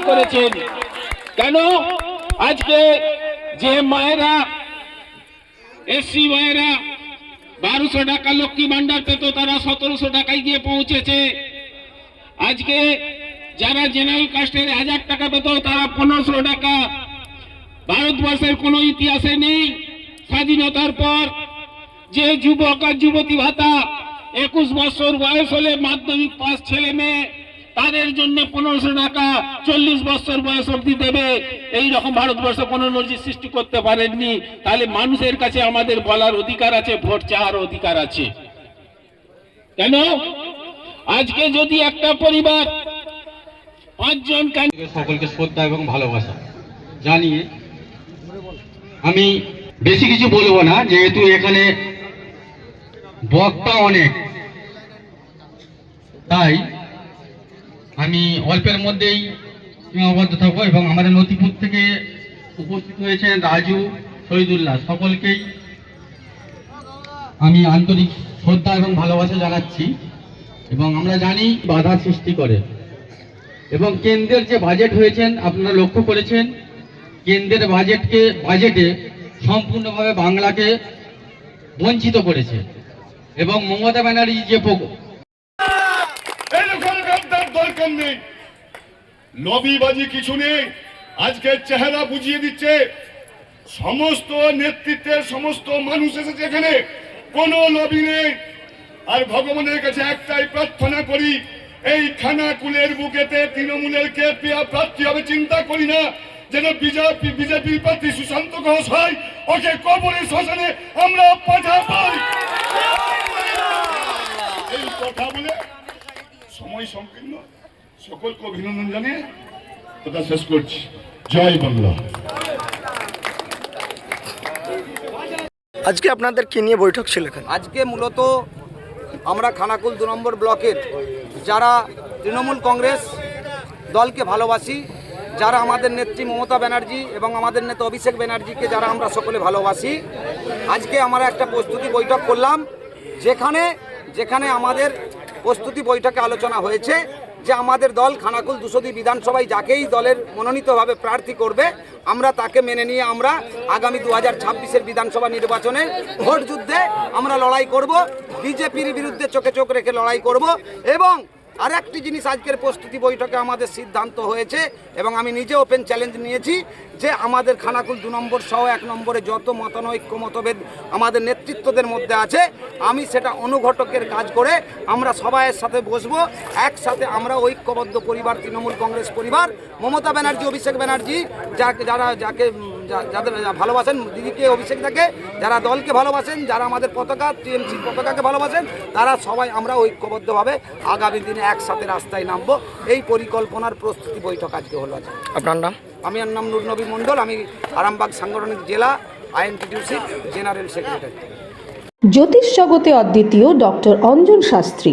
করেছেন। কেন? আজকে যে মায়েরা, এসসি মায়েরা বারোশো টাকা লক্ষ্মী ভান্ডার পেত, তারা সতেরোশো টাকায় গিয়ে পৌঁছেছে। আজকে যারা জেনারেল কাস্টের হাজার টাকা পেত, তারা পনেরোশো টাকা। ভারতবর্ষের কোনো ইতিহাসে নেই। স্বাধীনতার পর যে যুবক আর যুবতী ভাতা, একুশ বছর বয়স হলে মাধ্যমিক পাস ছেলে মেয়ে তাদের জন্য পনেরোশো টাকা চল্লিশ বছর বয়স অবধি দেবে। এই রকম ভারতবর্ষ কোনো নজির সৃষ্টি করতে পারেননি। তাহলে মানুষের কাছে আমাদের বলার অধিকার আছে, ভোট চাওয়ার অধিকার আছে। কেন? আজকে যদি একটা পরিবার পাঁচজন সকলকে শ্রদ্ধা এবং ভালোবাসা জানিয়ে আমি বেশি কিছু বলব না, যেহেতু এখানে বক্তা অনেক। তাই আমি অল্পের মধ্যেই সীমাবদ্ধ থাকব এবং আমাদের নথিপুর থেকে উপস্থিত হয়েছেন রাজু শহীদুল্লাহ। সকলকেই আমি আন্তরিক শ্রদ্ধা এবং ভালোবাসা জানাচ্ছি এবং আমরা জানি বাধা সৃষ্টি করে। এবং কেন্দ্রের যে বাজেট হয়েছেন, আপনারা লক্ষ্য করেছেন, কেন্দ্রের বাজেটকে বাজেটে সম্পূর্ণভাবে বাংলাকে বঞ্চিত করেছে। এবং মমতা ব্যানার্জি যে দরকার নেই। লবিবাজি কিছু নেই, আজকে চেহারা বুঝিয়ে দিচ্ছে, সমস্ত নেতৃত্বের সমস্ত মানুষ এসেছে এখানে, কোনো লবি নেই। আর ভগবানের কাছে একটাই প্রার্থনা করি, এই খানাকুলের বুকেতে তৃণমূলের কে প্রিয়া প্রার্থী হবে, চিন্তা করি না, যেন বিজেপি, বিজেপির প্রার্থী সুশান্ত ঘোষ হয়, ওকে কবরের শ্মশানে আমরা পাঠা পাই এই কথা বলে সময় সংকীর্ণ সকলকে অভিনন্দন জানিয়ে কথা শেষ করছি। জয় বাংলা। আজকে আপনাদের কি নিয়ে বৈঠক ছিল এখানে? আজকে মূলত আমরা খানাকুল দু নম্বর ব্লকের যারা তৃণমূল কংগ্রেস দলকে ভালোবাসি যারা আমাদের নেত্রী মমতা ব্যানার্জি এবং আমাদের নেতা অভিষেক ব্যানার্জিকে যারা আমরা সকলে ভালোবাসি আজকে আমরা একটা প্রস্তুতি বৈঠক করলাম যেখানে যেখানে আমাদের প্রস্তুতি বৈঠকে আলোচনা হয়েছে যে আমাদের দল খানাকুল দুশোদি বিধানসভায় যাকেই দলের মনোনীতভাবে প্রার্থী করবে, আমরা তাকে মেনে নিয়ে আমরা আগামী দু হাজার ছাব্বিশের বিধানসভা নির্বাচনে ভোট যুদ্ধে আমরা লড়াই করব, বিজেপির বিরুদ্ধে চোখে চোখ রেখে লড়াই করব এবং আর একটি জিনিস আজকের প্রস্তুতি বৈঠকে আমাদের সিদ্ধান্ত হয়েছে এবং আমি নিজে ওপেন চ্যালেঞ্জ নিয়েছি যে আমাদের খানাকুল দু নম্বর সহ এক নম্বরে যত মতানৈক্য মতভেদ আমাদের নেতৃত্বদের মধ্যে আছে, আমি সেটা অনুঘটকের কাজ করে আমরা সবাইয়ের সাথে বসবো। একসাথে আমরা ঐক্যবদ্ধ পরিবার, তৃণমূল কংগ্রেস পরিবার, মমতা ব্যানার্জি, অভিষেক ব্যানার্জি, যাকে যারা যাকে যাদের ভালোবাসেন দিদিকে অভিষেক থাকে যারা দলকে ভালোবাসেন যারা আমাদের পতাকা টিএমসি পতাকাকে ভালোবাসেন তারা সবাই আমরা ঐক্যবদ্ধভাবে আগামী দিনে একসাথে রাস্তায় নামবো। এই পরিকল্পনার প্রস্তুতি বৈঠক আজকে হলো আপনার নাম? আমি আর নাম নুরনবী মণ্ডল আমি আরামবাগ সাংগঠনিক জেলা আইএনটিটিউসি জেনারেল সেক্রেটারি। জ্যোতিষ জগতে অদ্বিতীয় ডক্টর অঞ্জন শাস্ত্রী।